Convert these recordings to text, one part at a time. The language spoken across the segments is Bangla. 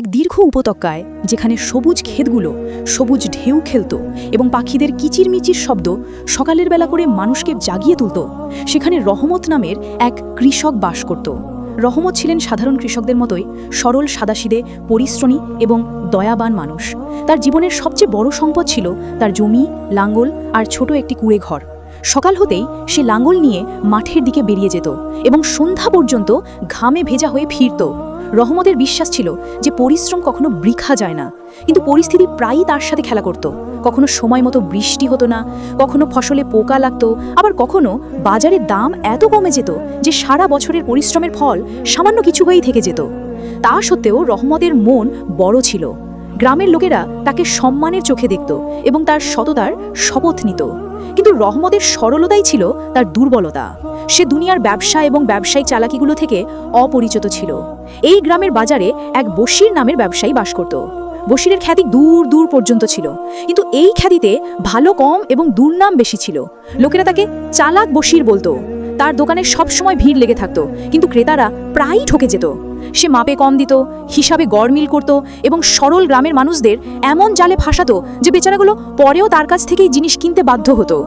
এক দীর্ঘ উপত্যকায়, যেখানে সবুজ ক্ষেতগুলো, সবুজ ঢেউ খেলত এবং পাখিদের কিচিরমিচির শব্দ সকালের বেলা করে মানুষকে জাগিয়ে তুলত, সেখানে রহমত নামের এক কৃষক বাস করত। রহমত ছিলেন সাধারণ কৃষকদের মতোই সরল, সাদাসিদে, পরিশ্রমী এবং দয়াবান মানুষ। তার জীবনের সবচেয়ে বড় সম্পদ ছিল তার জমি, লাঙ্গল আর ছোট একটি কুড়ে ঘর। সকাল হতেই সে লাঙ্গল নিয়ে মাঠের দিকে বেরিয়ে যেত এবং সন্ধ্যা পর্যন্ত ঘামে ভেজা হয়ে ফিরত। রহমতের বিশ্বাস ছিল যে পরিশ্রম কখনো বৃখা যায় না। কিন্তু পরিস্থিতি প্রায়ই তার সাথে খেলা করত। কখনো সময় মতো বৃষ্টি হতো না, কখনো ফসলে পোকা লাগতো, আবার কখনো বাজারে দাম এত কমে যেত যে সারা বছরের পরিশ্রমের ফল সামান্য কিছু হয়েই থেকে যেত। তা সত্ত্বেও রহমতের মন বড় ছিল। গ্রামের লোকেরা তাকে সম্মানের চোখে দেখত এবং তার সততার শপথ নিত। কিন্তু রহমতের সরলতাই ছিল তার দুর্বলতা। সে দুনিয়ার ব্যবসা এবং ব্যবসায়িক চালাকিগুলো থেকে অপরিচিত ছিল। এই গ্রামের বাজারে এক বসির নামের ব্যবসায়ী বাস করত। বসিরের খ্যাতি দূর দূর পর্যন্ত ছিল। কিন্তু এই খ্যাতিতে ভালো কম এবং দুর্নাম বেশি ছিল। লোকেরা তাকে চালাক বসির বলতো। তার দোকানে সবসময় ভিড় লেগে থাকতো, কিন্তু ক্রেতারা প্রায়ই ঠকে যেত। সে মাপে কম দিত, হিসাবে গড়মিল করত এবং সরল গ্রামের মানুষদের এমন জালে ফাঁসাতো যে বেচারাগুলো পরেও তার কাছ থেকেই জিনিস কিনতে বাধ্য হতো।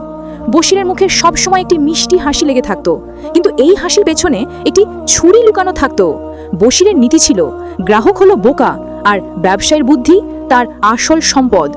বসিরের মুখে সবসময় একটি মিষ্টি হাসি লেগে থাকতো, কিন্তু এই হাসির পেছনে একটি ছুরি লুকানো থাকতো। বসিরের নীতি ছিল, গ্রাহক হলো বোকা আর ব্যবসায়ের বুদ্ধি তার আসল সম্পদ।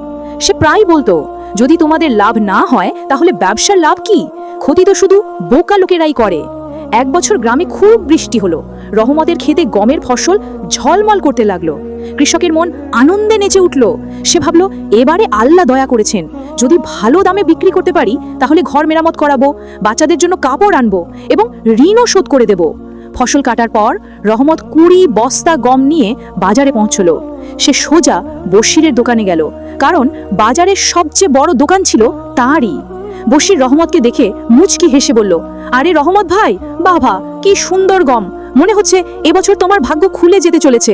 সে প্রায় বলতো, যদি তোমাদের লাভ না হয়, তাহলে ব্যবসার লাভ কি? ক্ষতি তো শুধু বোকা লোকেরাই করে। এক বছর গ্রামে খুব বৃষ্টি হলো। রহমতের খেতে গমের ফসল ঝলমল করতে লাগল। কৃষকের মন আনন্দে নেচে উঠল। সে ভাবল, এবারে আল্লাহ দয়া করেছেন। যদি ভালো দামে বিক্রি করতে পারি, তাহলে ঘর মেরামত করাবো, বাচ্চাদের জন্য কাপড় আনব এবং ঋণও শোধ করে দেব। ফসল কাটার পর রহমত কুড়ি বস্তা গম নিয়ে বাজারে পৌঁছলো। সে সোজা বশিরের দোকানে গেল। কারণ বাজারের সবচেয়ে বড় দোকান ছিল তারই। বশির রহমতকে দেখে মুচকি হেসে বলল, আরে রহমত ভাই, বাবা, কি সুন্দর গম। মনে হচ্ছে এবছর তোমার ভাগ্য খুলে যেতে চলেছে।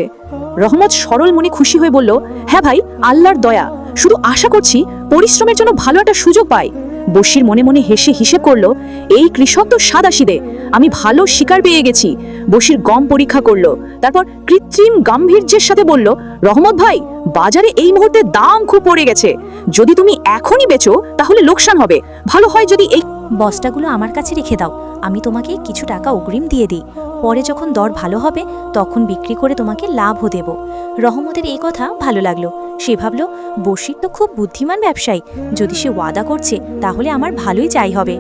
রহমত সরল মনে খুশি হয়ে বলল হ্যাঁ ভাই, আল্লাহর দয়া। শুধু আশা করছি পরিশ্রমের জন্য ভালো একটা সুযোগ পাই। বশির মনে মনে হেসে হিসেব করল, এই কৃষক তো সাদাশিদে আমি ভালো শিকার পেয়ে গেছি। বসির গম পরীক্ষা করল, তারপর কৃত্রিম গাম্ভীর্যের সাথে বলল, রহমত ভাই, বাজারে এই মুহূর্তে দাম খুব পড়ে গেছে। যদি তুমি এখনই বেচো, তাহলে লোকসান হবে। ভালো হয় যদি এই বস্তাগুলো আমার কাছে রেখে দাও। আমি তোমাকে কিছু টাকা অগ্রিম দিয়ে দিই। পরে যখন দর ভালো হবে, তখন বিক্রি করে তোমাকে লাভও দেব। রহমতের এই কথা ভালো লাগল। সে ভাবল বসির তো খুব বুদ্ধিমান ব্যবসায়ী। যদি সে ওয়াদা করছে, তাহলে আমার ভালোই চাই হবে।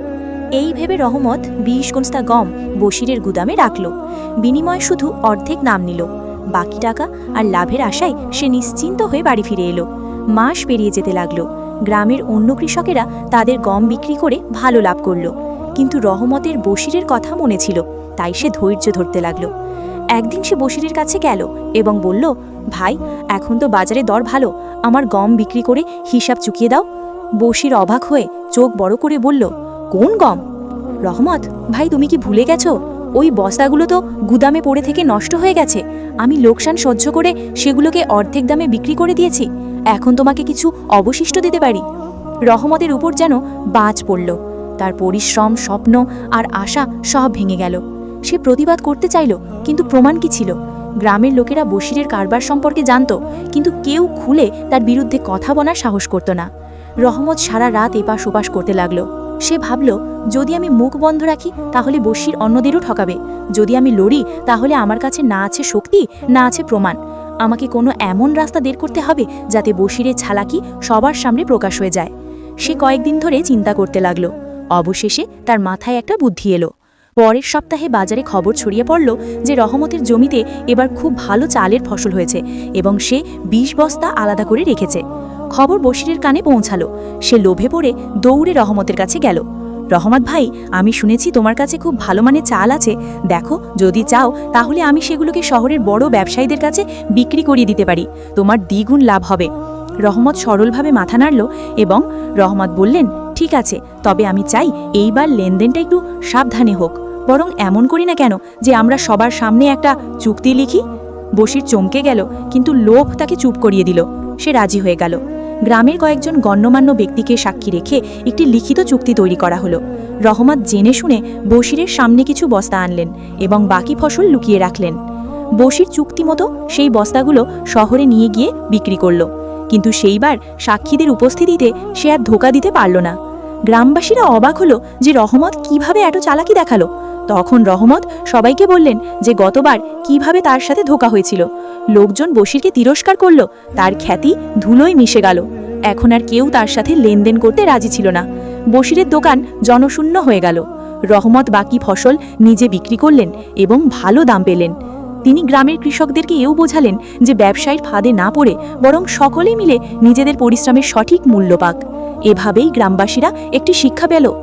এই ভেবে রহমত বিশ গুনস্তা গম বসিরের গুদামে রাখল। বিনিময় শুধু অর্ধেক নাম নিল। বাকি টাকা আর লাভের আশায় সে নিশ্চিন্ত হয়ে বাড়ি ফিরে এলো। মাস পেরিয়ে যেতে লাগল। গ্রামের অন্য কৃষকেরা তাদের গম বিক্রি করে ভালো লাভ করল। কিন্তু রহমতের বশিরের কথা মনে ছিল, তাই সে ধৈর্য ধরতে লাগল। একদিন সে বশিরের কাছে গেল এবং বলল, ভাই, এখন তো বাজারে দর ভালো, আমার গম বিক্রি করে হিসাব চুকিয়ে দাও। বশির অবাক হয়ে চোখ বড় করে বলল, কোন গম? রহমত, ভাই, তুমি কি ভুলে গেছো? ওই বস্তাগুলো তো গুদামে পড়ে থেকে নষ্ট হয়ে গেছে। আমি লোকসান সহ্য করে সেগুলোকে অর্ধেক দামে বিক্রি করে দিয়েছি। এখন তোমাকে কিছু অবশিষ্ট দিতে পারি। রহমতের উপর যেন বাজ পড়ল। তার পরিশ্রম, স্বপ্ন আর আশা সব ভেঙে গেল। সে প্রতিবাদ করতে চাইল, কিন্তু প্রমাণ কি ছিল? গ্রামের লোকেরা বশিরের কারবার সম্পর্কে জানত, কিন্তু কেউ খুলে তার বিরুদ্ধে কথা বলার সাহস করত না। রহমত সারা রাত এপাশ ওপাশ করতে লাগল। সে ভাবল, যদি আমি মুখ বন্ধ রাখি, তাহলে বসির অন্যদেরও ঠকাবে। যদি আমি লড়ি, তাহলে আমার কাছে না আছে শক্তি, না আছে প্রমাণ। আমাকে কোনো এমন রাস্তা বের করতে হবে যাতে বসিরের ছালাকি সবার সামনে প্রকাশ হয়ে যায়। সে কয়েকদিন ধরে চিন্তা করতে লাগল। অবশেষে তার মাথায় একটা বুদ্ধি এলো। পরের সপ্তাহে বাজারে খবর ছড়িয়ে পড়ল যে রহমতের জমিতে এবার খুব ভালো চালের ফসল হয়েছে এবং সে বিশ বস্তা আলাদা করে রেখেছে। খবর বসিরের কানে পৌঁছালো। সে লোভে পড়ে দৌড়ে রহমতের কাছে গেল। রহমত ভাই, আমি শুনেছি তোমার কাছে খুব ভালো মানের চাল আছে। দেখো, যদি চাও, তাহলে আমি সেগুলোকে শহরের বড় ব্যবসায়ীদের কাছে বিক্রি করিয়ে দিতে পারি। তোমার দ্বিগুণ লাভ হবে। রহমত সরলভাবে মাথা নাড়ল এবং রহমত বললেন, ঠিক আছে, তবে আমি চাই এইবার লেনদেনটা একটু সাবধানে হোক। বরং এমন করি না কেন যে আমরা সবার সামনে একটা চুক্তি লিখি। বসির চমকে গেল, কিন্তু লোভ তাকে চুপ করিয়ে দিল। সে রাজি হয়ে গেল। গ্রামের কয়েকজন গণ্যমান্য ব্যক্তিকে সাক্ষী রেখে একটি লিখিত চুক্তি তৈরি করা হলো। রহমত জেনে শুনে বশিরের সামনে কিছু বস্তা আনলেন এবং বাকি ফসল লুকিয়ে রাখলেন। বসির চুক্তি মতো সেই বস্তাগুলো শহরে নিয়ে গিয়ে বিক্রি করল। কিন্তু সেইবার সাক্ষীদের উপস্থিতিতে সে আর ধোকা দিতে পারল না। গ্রামবাসীরা অবাক হলো যে রহমত কীভাবে এত চালাকি দেখাল। তখন রহমত সবাইকে বললেন যে গতবার কীভাবে তার সাথে ধোকা হয়েছিল। লোকজন বসিরকে তিরস্কার করল, তার খ্যাতি ধুলোয় মিশে গেল। এখন আর কেউ তার সাথে লেনদেন করতে রাজি ছিল না। বসিরের দোকান জনশূন্য হয়ে গেল। রহমত বাকি ফসল নিজে বিক্রি করলেন এবং ভালো দাম পেলেন। তিনি গ্রামের কৃষকদেরকে এও বোঝালেন যে ব্যবসায়ীর ফাঁদে না পড়ে বরং সকলে মিলে নিজেদের পরিশ্রমের সঠিক মূল্য পাক। এভাবেই গ্রামবাসীরা একটি শিক্ষা পেল।